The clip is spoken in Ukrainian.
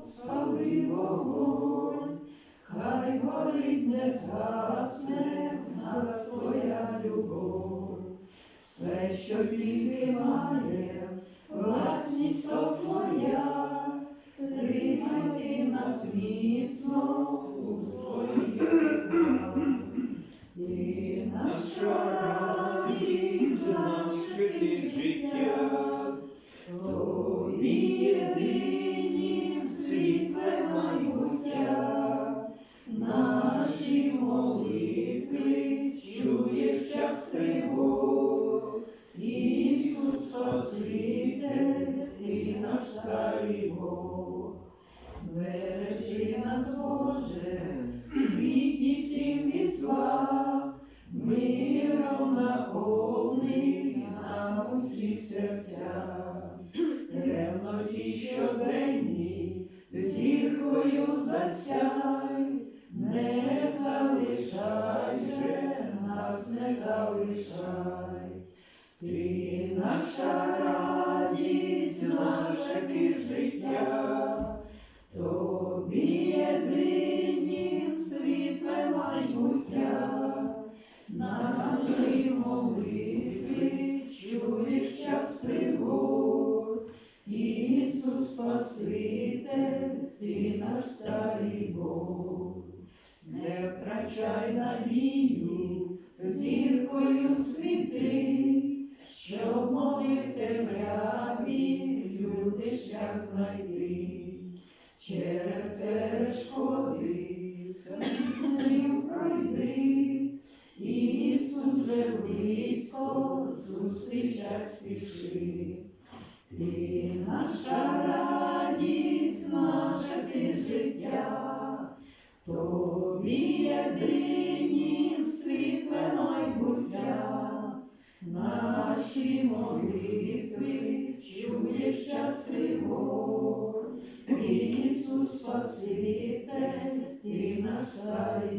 Спали вогонь, хай горить не згасне в нас твоя любов. Все, що тільки має, власність то Спаситель, ти наш цар і Бог. Бережи нас, Боже, світі всім від зла, миром наповни нам усі серця, темноті щоденні, зіркою засяй, не залишай же, нас не залишай. Ти наша радість, наше життя, тобі єдинім світле майбуття, наші молитви чуєш час тривог, Ісус Спаситель, ти наш цар Бог. Не втрачай надію, зіркою знайти. Через перешкоди сміснив пройди, Ісус же близько зустрічать спіши. Ти наша радість, наше ти життя, тобі єдинім наші молитви, чуєш час тривог. Ісус спасите, і наш царь.